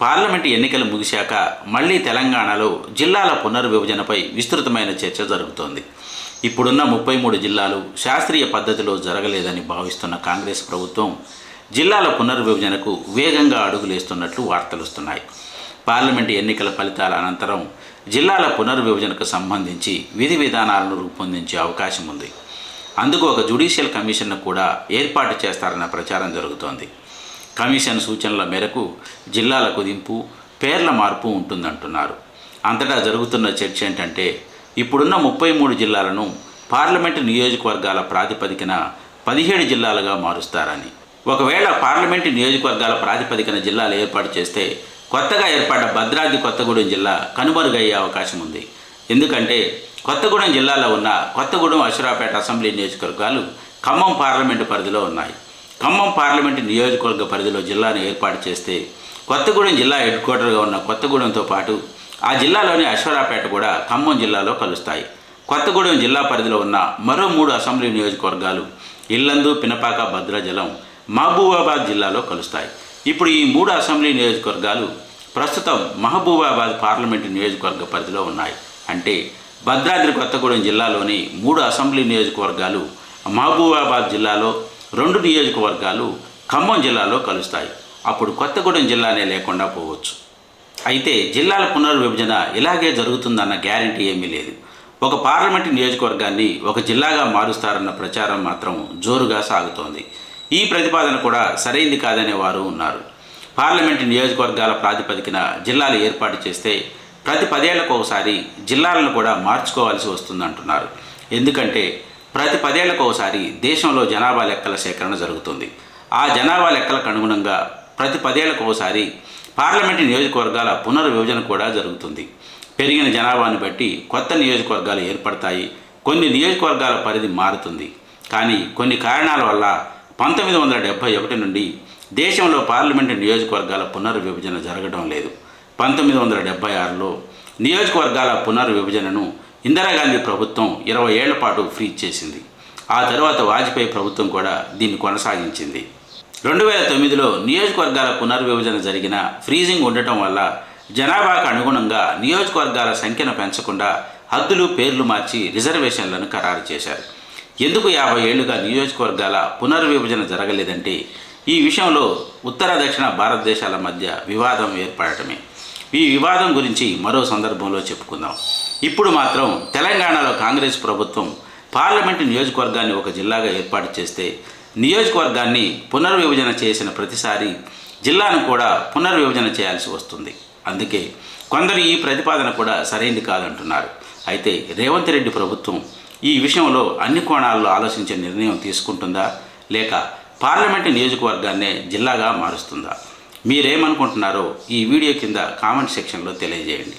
Parliament ఎన్నికలు ముగిశాక మళ్ళీ తెలంగాణలో జిల్లాల పునర్విభజనపై విస్తృతమైన చర్చ జరుగుతోంది. ఇప్పుడున్న ముప్పై మూడు జిల్లాలు శాస్త్రీయ పద్ధతిలో జరగలేదని భావిస్తున్న కాంగ్రెస్ ప్రభుత్వం జిల్లాల పునర్విభజనకు వేగంగా అడుగులేస్తున్నట్లు వార్తలు వస్తున్నాయి. పార్లమెంటు ఎన్నికల ఫలితాల అనంతరం జిల్లాల పునర్విభజనకు సంబంధించి విధి విధానాలను రూపొందించే అవకాశం ఉంది. అందుకు ఒక జుడిషియల్ కమిషన్ను కూడా ఏర్పాటు చేస్తారన్న ప్రచారం జరుగుతోంది. కమిషన్ సూచనల మేరకు జిల్లాల కుదింపు పేర్ల మార్పు ఉంటుందంటున్నారు. అంతటా జరుగుతున్న చర్చ ఏంటంటే ఇప్పుడున్న ముప్పై మూడు జిల్లాలను పార్లమెంటు నియోజకవర్గాల ప్రాతిపదికన పదిహేడు జిల్లాలుగా మారుస్తారని. ఒకవేళ పార్లమెంటు నియోజకవర్గాల ప్రాతిపదికన జిల్లాలు ఏర్పాటు చేస్తే కొత్తగా ఏర్పడ్డ భద్రాద్రి కొత్తగూడెం జిల్లా కనుమరుగయ్యే అవకాశం ఉంది. ఎందుకంటే కొత్తగూడెం జిల్లాలో ఉన్న కొత్తగూడెం అశ్వరాపేట అసెంబ్లీ నియోజకవర్గాలు ఖమ్మం పార్లమెంటు పరిధిలో ఉన్నాయి. ఖమ్మం పార్లమెంటు నియోజకవర్గ పరిధిలో జిల్లాను ఏర్పాటు చేస్తే కొత్తగూడెం జిల్లా హెడ్ క్వార్టర్గా ఉన్న కొత్తగూడెంతో పాటు ఆ జిల్లాలోని అశ్వరాపేట కూడా ఖమ్మం జిల్లాలో కలుస్తాయి. కొత్తగూడెం జిల్లా పరిధిలో ఉన్న మరో మూడు అసెంబ్లీ నియోజకవర్గాలు ఇల్లందు పినపాక భద్రాజలం మహబూబాబాద్ జిల్లాలో కలుస్తాయి. ఇప్పుడు ఈ మూడు అసెంబ్లీ నియోజకవర్గాలు ప్రస్తుతం మహబూబాబాద్ పార్లమెంటు నియోజకవర్గ పరిధిలో ఉన్నాయి. అంటే భద్రాద్రి కొత్తగూడెం జిల్లాలోని మూడు అసెంబ్లీ నియోజకవర్గాలు మహబూబాబాద్ జిల్లాలో రెండు నియోజకవర్గాలు ఖమ్మం జిల్లాలో కలుస్తాయి. అప్పుడు కొత్తగూడెం జిల్లానే లేకుండా పోవచ్చు. అయితే జిల్లాల పునర్విభజన ఇలాగే జరుగుతుందన్న గ్యారంటీ ఏమీ లేదు. ఒక పార్లమెంటు నియోజకవర్గాన్ని ఒక జిల్లాగా మారుస్తారన్న ప్రచారం మాత్రం జోరుగా సాగుతోంది. ఈ ప్రతిపాదన కూడా సరైంది కాదనే వారు ఉన్నారు. పార్లమెంటు నియోజకవర్గాల ప్రాతిపదికన జిల్లాలు ఏర్పాటు చేస్తే ప్రతి పదేళ్ళకు ఒకసారి జిల్లాలను కూడా మార్చుకోవాల్సి వస్తుందంటున్నారు. ఎందుకంటే ప్రతి పదేళ్ళకు ఒకసారి దేశంలో జనాభా లెక్కల సేకరణ జరుగుతుంది. ఆ జనాభా లెక్కలకు అనుగుణంగా ప్రతి పదేళ్ళకు ఒకసారి పార్లమెంటు నియోజకవర్గాల పునర్విభజన కూడా జరుగుతుంది. పెరిగిన జనాభాను బట్టి కొత్త నియోజకవర్గాలు ఏర్పడతాయి. కొన్ని నియోజకవర్గాల పరిధి మారుతుంది. కానీ కొన్ని కారణాల వల్ల పంతొమ్మిది వందల డెబ్భై ఒకటి నుండి దేశంలో పార్లమెంటు నియోజకవర్గాల పునర్విభజన జరగడం లేదు. పంతొమ్మిది వందల డెబ్భై ఆరులో నియోజకవర్గాల పునర్విభజనను ఇందిరాగాంధీ ప్రభుత్వం ఇరవై ఏళ్ళ పాటు ఫ్రీజ్ చేసింది. ఆ తర్వాత వాజ్పేయి ప్రభుత్వం కూడా దీన్ని కొనసాగించింది. రెండు వేల తొమ్మిదిలో నియోజకవర్గాల పునర్విభజన జరిగిన ఫ్రీజింగ్ ఉండటం వల్ల జనాభాకు అనుగుణంగా నియోజకవర్గాల సంఖ్యను పెంచకుండా హద్దులు పేర్లు మార్చి రిజర్వేషన్లను ఖరారు చేశారు. ఎందుకు యాభై ఏళ్ళుగా నియోజకవర్గాల పునర్విభజన జరగలేదంటే ఈ విషయంలో ఉత్తర దక్షిణ భారతదేశాల మధ్య వివాదం ఏర్పడటమే. ఈ వివాదం గురించి మరో సందర్భంలో చెప్పుకుందాం. ఇప్పుడు మాత్రం తెలంగాణలో కాంగ్రెస్ ప్రభుత్వం పార్లమెంటు నియోజకవర్గాన్ని ఒక జిల్లాగా ఏర్పాటు చేస్తే నియోజకవర్గాన్ని పునర్విభజన చేసిన ప్రతిసారి జిల్లాను కూడా పునర్విభజన చేయాల్సి వస్తుంది. అందుకే కొందరు ఈ ప్రతిపాదన కూడా సరైంది కాదంటున్నారు. అయితే రేవంత్ రెడ్డి ప్రభుత్వం ఈ విషయంలో అన్ని కోణాల్లో ఆలోచించే నిర్ణయం తీసుకుంటుందా? లేక పార్లమెంటు నియోజకవర్గాన్నే జిల్లాగా మారుస్తుందా? మీరేమనుకుంటున్నారో ఈ వీడియో కింద కామెంట్ సెక్షన్లో తెలియజేయండి.